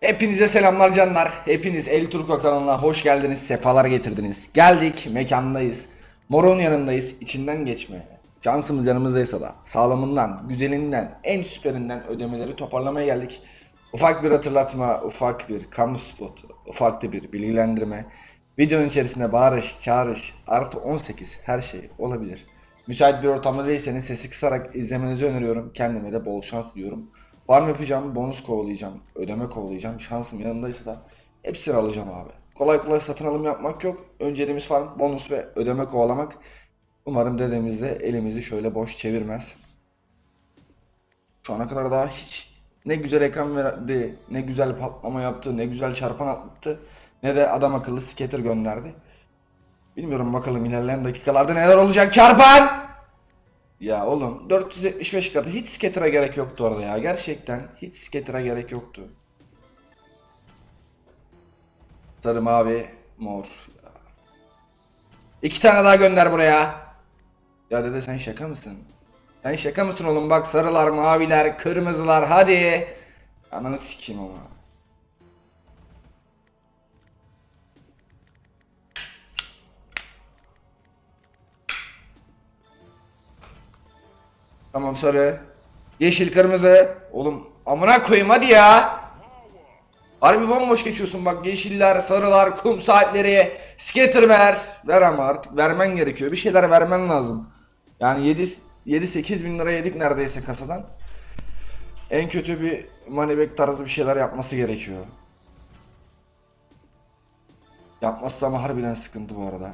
Hepinize selamlar canlar. Hepiniz El Turko kanalına hoş geldiniz. Sefalar getirdiniz. Geldik, mekandayız. Moron yanındayız. içinden geçme. Şansımız yanımızdaysa da sağlamından, güzelinden, en süperinden ödemeleri toparlamaya geldik. Ufak bir hatırlatma, ufak bir kamu spotu, ufak da bir bilgilendirme. Videonun içerisinde bağırış, çağırış, artı 18 her şey olabilir. Müsait bir ortamda değilseniz sesi kısarak izlemenizi öneriyorum. Kendime de bol şans diliyorum. Farm yapacağım, bonus kovalayacağım, ödeme kovalayacağım. Şansım yanındaysa da hepsini alacağım abi. Kolay kolay satın alım yapmak yok. Önceliğimiz farm, bonus ve ödeme kovalamak. Umarım dedemiz de elimizi şöyle boş çevirmez. Şu ana kadar daha hiç ne güzel ekran verdi, ne güzel patlama yaptı, ne güzel çarpan attı, ne de adam akıllı scatter gönderdi. Bilmiyorum bakalım ilerleyen dakikalarda neler olacak. Çarpan! Ya oğlum 475 katı hiç scatter'a gerek yoktu orada ya. Gerçekten hiç scatter'a gerek yoktu. Sarı mavi mor. İki tane daha gönder buraya. Ya dede sen şaka mısın? Sen şaka mısın oğlum? Bak sarılar, maviler, kırmızılar hadi. Ananı sikeyim ama. Tamam sarı. Yeşil kırmızı. Oğlum amına koyayım hadi ya. Harbi bomboş geçiyorsun bak yeşiller, sarılar, kum saatleri, skater ver. Ver ama artık vermen gerekiyor. Bir şeyler vermen lazım. Yani 7 7-8 bin lira yedik neredeyse kasadan. En kötü bir back tarzı bir şeyler yapması gerekiyor. Yapmazsa ama harbiden sıkıntı bu arada.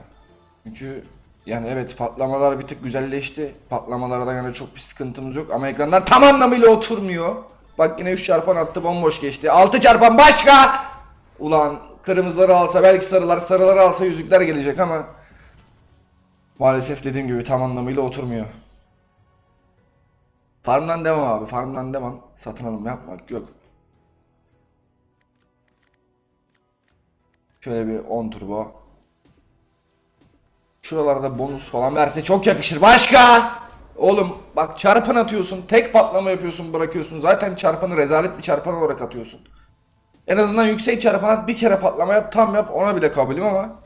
Çünkü yani evet patlamalar bir tık güzelleşti. Patlamalarda yani çok bir sıkıntımız yok ama ekranlar tam anlamıyla oturmuyor. Bak yine 3 çarpan attı bomboş geçti. 6 çarpan başka! Ulan kırmızıları alsa belki sarılar, sarıları alsa yüzükler gelecek ama maalesef dediğim gibi tam anlamıyla oturmuyor. Farmdan devam abi. Farmdan devam. Satın alım yapmak yok. Şöyle bir 10 turbo. Şuralarda bonus falan verse çok yakışır. Başka! Oğlum bak çarpan atıyorsun. Tek patlama yapıyorsun bırakıyorsun. Zaten çarpanı rezalet bir çarpan olarak atıyorsun. En azından yüksek çarpan at bir kere patlama yap tam yap ona bile kabulüm ama.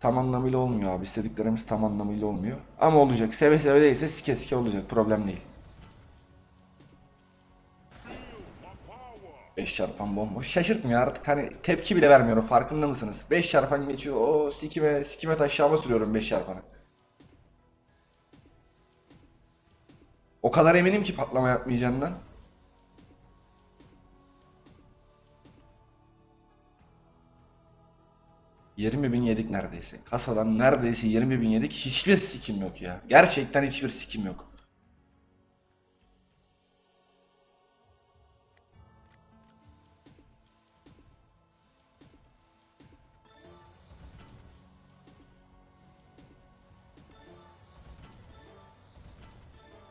Tam anlamıyla olmuyor abi. İstediklerimiz tam anlamıyla olmuyor. Ama olacak. Seve seve değilse sike sike olacak. Problem değil. 5 çarpan bomboş. Şaşırtmıyor artık hani tepki bile vermiyorum farkında mısınız? 5 çarpan geçiyor. O sikime sikime taşağıma sürüyorum 5 çarpanı. O kadar eminim ki patlama yapmayacağından. Yirmi bin yedik neredeyse. Kasadan neredeyse 20 bin yedik. Hiçbir sikim yok ya. Gerçekten hiçbir sikim yok.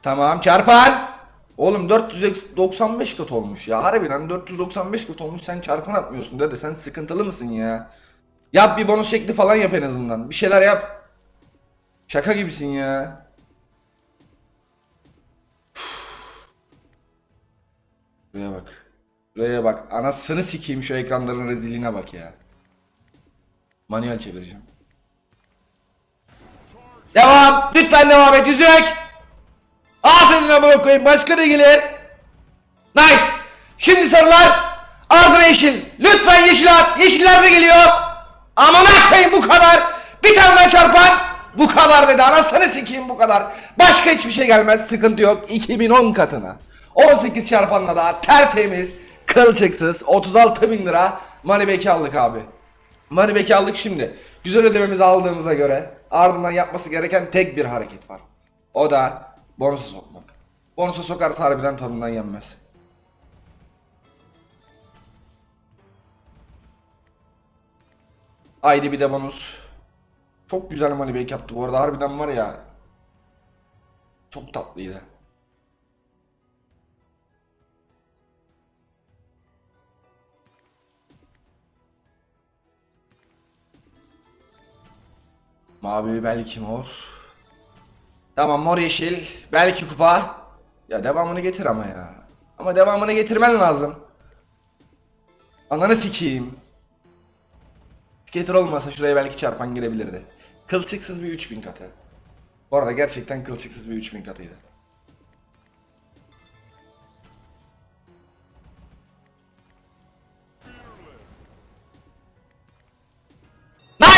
Tamam çarpan. Oğlum 495 kat olmuş ya. Harbiden 495 kat olmuş. Sen çarpan atmıyorsun dede. Sen sıkıntılı mısın ya? Yap bir bonus şekli falan yap en azından. Bir şeyler yap. Şaka gibisin ya. Şuraya bak. Şuraya bak. Anasını sikeyim şu ekranların rezilliğine bak ya. Manuel çevireceğim. Devam. Lütfen devam et. Yüzük. Aferin amına koyayım. Başka ne gelir? Nice. Şimdi sarılar. Ardına yeşil. Lütfen yeşil at. Yeşiller de geliyor. Amına koyayım bu kadar. Bir tane daha çarpan. Bu kadar dedi. Anasını sikeyim bu kadar. Başka hiçbir şey gelmez. Sıkıntı yok. 2010 katına. 18 çarpanla daha tertemiz. Kılçıksız. 36 bin lira. Moneyback'i aldık abi. Moneyback'i aldık şimdi. Güzel ödememizi aldığımıza göre ardından yapması gereken tek bir hareket var. O da bonusa sokmak. Bonusa sokarsa harbiden tadından yenmez. Haydi bir de bonus. Çok güzel moneyback yaptı bu arada harbiden var ya. Çok tatlıydı. Mavi belki mor. Tamam mor yeşil. Belki kupa. Ya devamını getir ama ya. Ama devamını getirmen lazım. Ananı sikeyim. Skater olmasa şuraya belki çarpan girebilirdi. Kılçıksız bir 3000 katı. Bu arada gerçekten kılçıksız bir 3000 katıydı. Nice!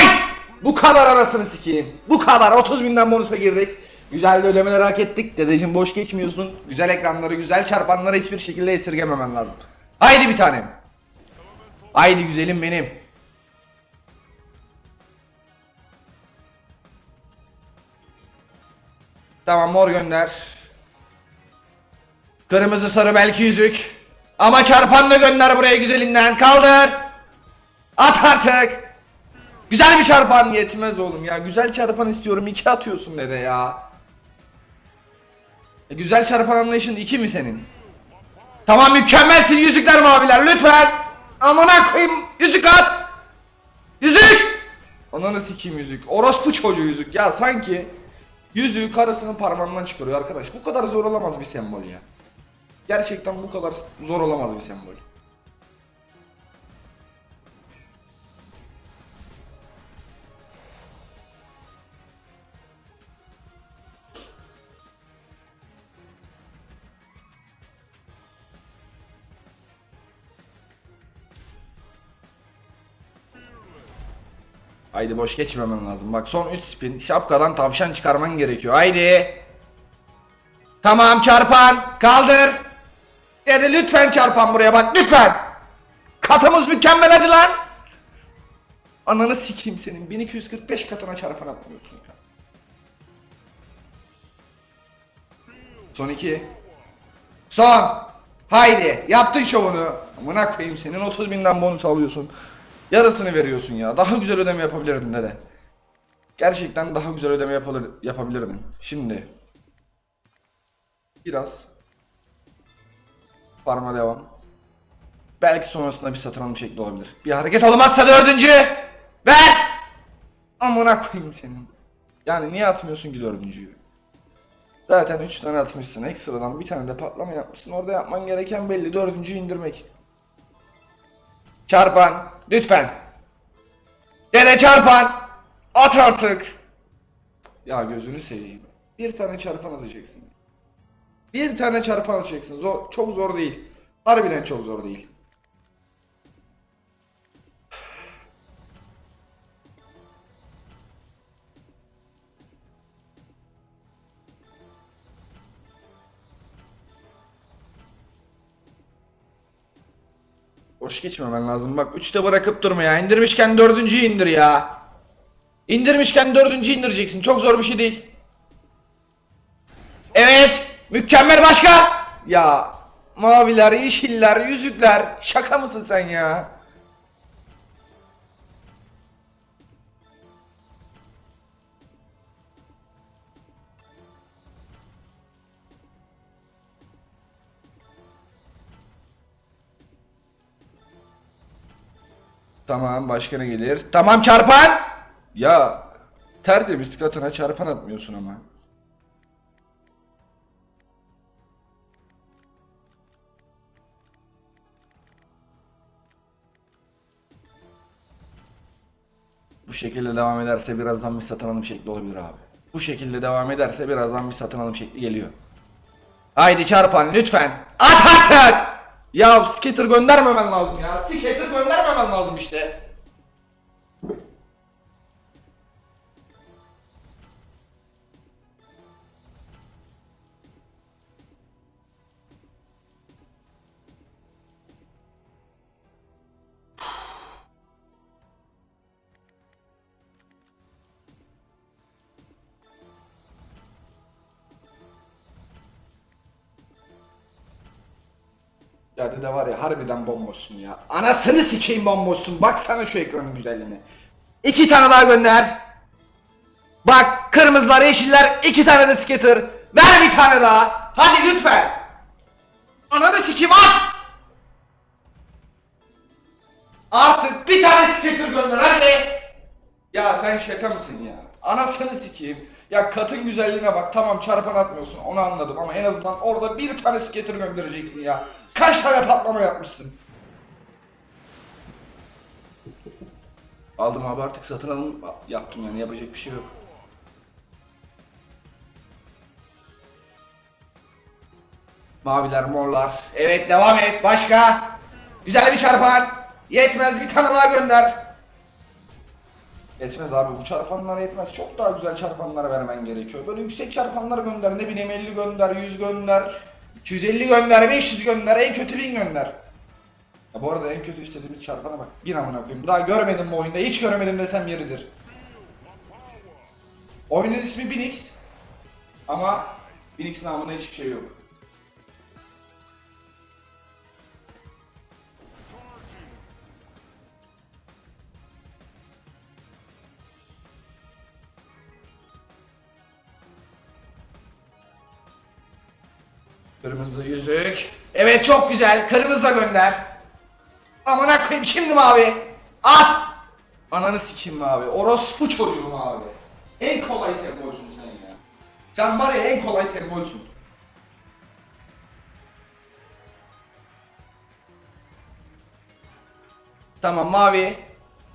Bu kadar arasını sikeyim. Bu kadar. 30 binden bonusa girdik. Güzel de ödemeleri hak ettik. Dedeciğim boş geçmiyorsun. Güzel ekranları, güzel çarpanları hiçbir şekilde esirgememen lazım. Haydi bir tanem. Haydi güzelim benim. Tamam mor gönder. Kırmızı sarı belki yüzük. Ama çarpan da gönder buraya güzelinden. Kaldır. At artık. Güzel bir çarpan yetmez oğlum ya. Güzel çarpan istiyorum. iki atıyorsun dede ya. E, güzel çarpan anlayışın iki mi senin? Tamam mükemmelsin yüzükler maviler lütfen. Amına koyayım yüzük at. Yüzük. Ananı sikeyim yüzük. Orospu çocuğu yüzük ya sanki yüzüğü karısının parmağından çıkarıyor arkadaş. Bu kadar zor olamaz bir sembol ya. Gerçekten bu kadar zor olamaz bir sembol. Haydi boş geçmemen lazım. Bak son 3 spin. Şapkadan tavşan çıkarman gerekiyor. Haydi. Tamam çarpan. Kaldır. Dedi lütfen çarpan buraya bak lütfen. Katımız mükemmel hadi lan. Ananı sikeyim senin. 1245 katına çarpan atmıyorsun. Son 2. Son. Haydi. Yaptın şovunu. Amına koyayım senin 30 binden bonus alıyorsun. Yarısını veriyorsun ya. Daha güzel ödeme yapabilirdin dede. Gerçekten daha güzel ödeme yapılır, yapabilirdin. Şimdi. Biraz. Farma devam. Belki sonrasında bir satın alım şekli olabilir. Bir hareket olmazsa dördüncü. Ver. Amına koyayım senin. Yani niye atmıyorsun ki dördüncüyü? Zaten 3 tane atmışsın. Ekstradan bir tane de patlama yapmışsın. Orada yapman gereken belli. Dördüncüyü indirmek. Çarpan. Lütfen. Dede çarpan. At artık. Ya gözünü seveyim. Bir tane çarpan atacaksın. Bir tane çarpan atacaksın. Zor, çok zor değil. Harbiden çok zor değil. Boş geçmemen lazım. Bak 3'te bırakıp durma ya. İndirmişken dördüncüyü indir ya. İndirmişken dördüncüyü indireceksin. Çok zor bir şey değil. Evet. Mükemmel başka. Ya maviler, yeşiller, yüzükler. Şaka mısın sen ya? Tamam başka ne gelir? Tamam çarpan! Ya tertemiz katına çarpan atmıyorsun ama. Bu şekilde devam ederse birazdan bir satın alım şekli olabilir abi. Bu şekilde devam ederse birazdan bir satın alım şekli geliyor. Haydi çarpan lütfen. At artık! Ya skater göndermemen lazım ya. Skater göndermemen lazım işte. Ya dede var ya harbiden bomboşsun ya. Anasını sikeyim bomboşsun. Baksana şu ekranın güzelliğine. İki tane daha gönder. Bak kırmızılar yeşiller iki tane de skater. Ver bir tane daha. Hadi lütfen. Ananı sikeyim at. Artık bir tane skater gönder hadi. Ya sen şaka mısın ya? Anasını sikeyim. Ya katın güzelliğine bak. Tamam çarpan atmıyorsun. Onu anladım ama en azından orada bir tane skater göndereceksin ya. Kaç tane patlama yapmışsın? Aldım abi artık satın alım yaptım yani yapacak bir şey yok. Maviler, morlar. Evet devam et. Başka. Güzel bir çarpan. Yetmez bir tane daha gönder. Yetmez abi bu çarpanlara yetmez. Çok daha güzel çarpanlar vermen gerekiyor. Böyle yüksek çarpanlar gönder. Ne bileyim 50 gönder, 100 gönder. 250 gönder, 500 gönder, en kötü 1000 gönder. Ya bu arada en kötü istediğimiz çarpana bak. Bir amına koyayım. Daha görmedim bu oyunda. Hiç görmedim desem yeridir. Oyunun ismi Binix. Ama Binix namında hiçbir şey yok. Kırmızı yüzük. Evet çok güzel. Kırmızı da gönder. Amına koyayım şimdi mavi. At. Ananı sikeyim mavi. Orospu çocuğu mavi. En kolay sembolsün sen ya. Sen var ya en kolay sembolsün. Tamam mavi.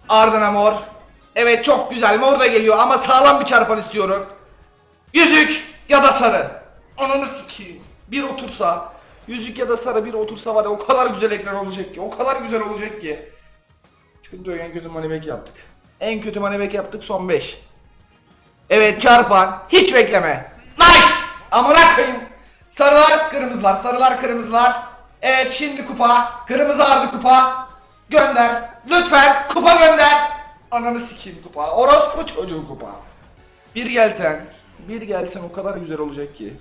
Ardına mor. Evet çok güzel mor da geliyor ama sağlam bir çarpan istiyorum. Yüzük ya da sarı. Ananı sikeyim. Bir otursa, yüzük ya da sarı bir otursa var ya o kadar güzel ekran olacak ki. O kadar güzel olacak ki. Yok en kötü manibek yaptık. En kötü manibek yaptık son 5. Evet çarpan. Hiç bekleme. Nice! Amına koyayım. Sarılar kırmızılar, sarılar kırmızılar. Evet şimdi kupa. Kırmızı ardı kupa. Gönder. Lütfen kupa gönder. Ananı sikeyim kupa. Orospu çocuğu kupa. Bir gelsen, bir gelsen o kadar güzel olacak ki.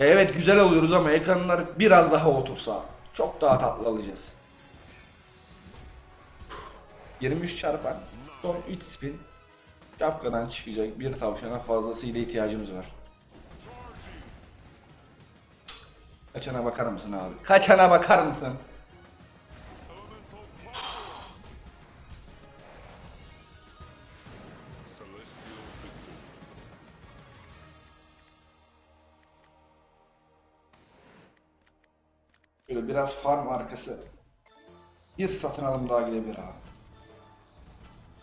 Evet güzel oluyoruz ama ekranlar biraz daha otursa çok daha tatlı alacağız. 23 çarpan son 3 spin şapkadan çıkacak bir tavşana fazlasıyla ihtiyacımız var. Kaçana bakar mısın abi? Kaçana bakar mısın? Şöyle biraz farm arkası. Bir satın alım daha gidebilir abi.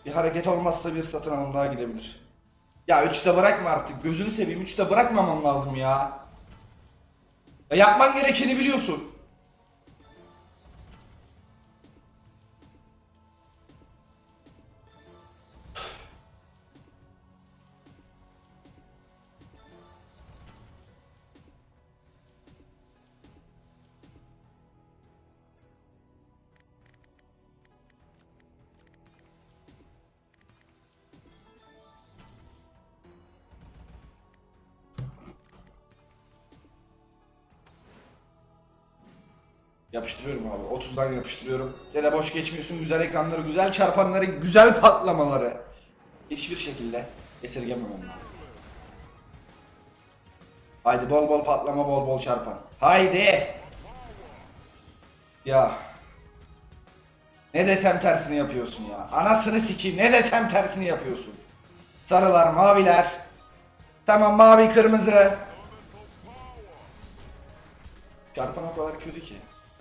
Bir hareket olmazsa bir satın alım daha gidebilir. Ya 3'te bırakma artık. Gözünü seveyim 3'te bırakmamam lazım ya. ya. Yapman gerekeni biliyorsun. Yapıştırıyorum abi. 30'dan yapıştırıyorum. Ya da boş geçmiyorsun. Güzel ekranları, güzel çarpanları, güzel patlamaları. Hiçbir şekilde esirgememem lazım. Haydi bol bol patlama, bol bol çarpan. Haydi. Ya. Ne desem tersini yapıyorsun ya. Anasını sikeyim. Ne desem tersini yapıyorsun. Sarılar, maviler. Tamam mavi, kırmızı. Çarpan o kadar kötü ki.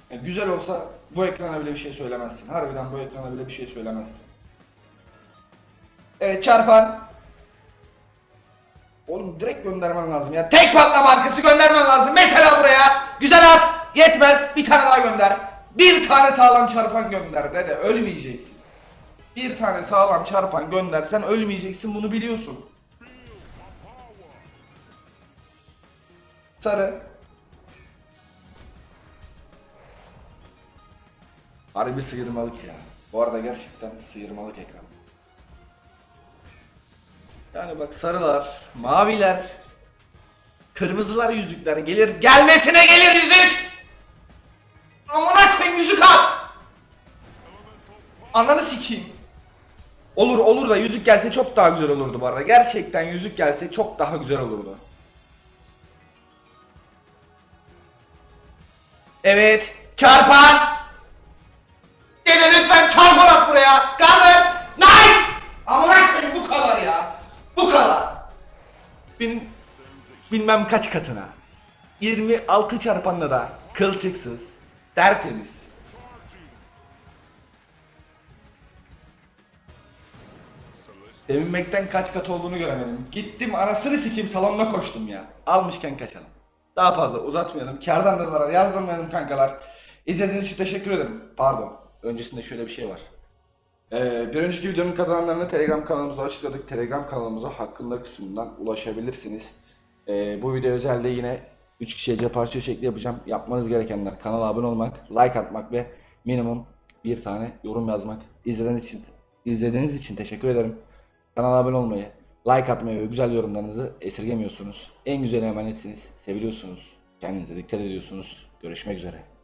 Ya güzel olsa bu ekrana bile bir şey söylemezsin. Harbiden bu ekrana bile bir şey söylemezsin. Evet çarpan. Oğlum direkt göndermen lazım ya. Tek patlama arkası göndermen lazım. Mesela buraya. Güzel at. Yetmez. Bir tane daha gönder. Bir tane sağlam çarpan gönder dede. Ölmeyeceksin. Bir tane sağlam çarpan göndersen ölmeyeceksin. Bunu biliyorsun. Sarı. Harbi sıyırmalık ya. Bu arada gerçekten sıyırmalık ekran. Yani bak sarılar, maviler, kırmızılar yüzükler gelir. Gelmesine gelir yüzük! Amına koyayım yüzük at! Ananı sikeyim. Olur olur da yüzük gelse çok daha güzel olurdu bu arada. Gerçekten yüzük gelse çok daha güzel olurdu. Evet. Çarpan! Çarpan at buraya. Kaldır. Nice. Amına koyayım bu kadar ya. Bu kadar. bin bilmem kaç katına. 26 çarpanla da kılçıksız, tertemiz. Sevinmekten kaç kat olduğunu göremedim. Gittim anasını sikeyim salonuna koştum ya. Almışken kaçalım. Daha fazla uzatmayalım. Kardan da zarar yazdırmayalım kankalar. İzlediğiniz için teşekkür ederim. Pardon. Öncesinde şöyle bir şey var. Ee, bir önceki videonun kazananlarını Telegram kanalımıza açıkladık. Telegram kanalımıza hakkında kısmından ulaşabilirsiniz. Ee, bu video özelde yine 3 kişiye cep harçlığı şekli yapacağım. Yapmanız gerekenler kanala abone olmak, like atmak ve minimum bir tane yorum yazmak. İzlediğiniz için, izlediğiniz için teşekkür ederim. Kanala abone olmayı, like atmayı ve güzel yorumlarınızı esirgemiyorsunuz. En güzel emanetsiniz. Seviliyorsunuz. Kendinize dikkat ediyorsunuz. Görüşmek üzere.